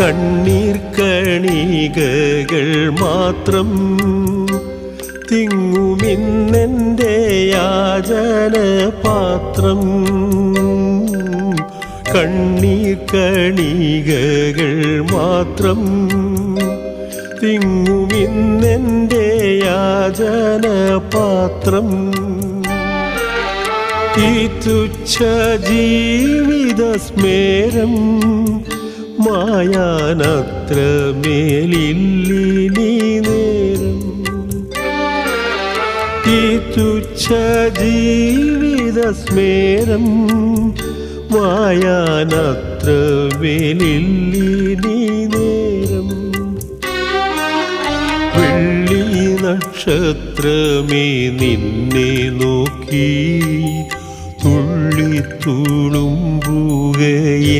കണ്ണീർ കണികകൾ മാത്രം തിങ്ങുമിന്നെന്റെ യാചന പാത്രം കണ്ണീർ കണികകൾ മാത്രം തിങ്ങുമിന്നെന്റെ യാചന പാത്രം ഈ തുച്ഛ സ്മേരം മായാനത്ര മേലില്ലിനി നേരം ഈ തുച്ഛ ജീവിത സ്മേരം മായാനത്ര മേലില്ലിനി നേരം വെള്ളി നക്ഷത്രമേ നിന്നെ നോക്കി തുള്ളി തുളുമ്പുകയെ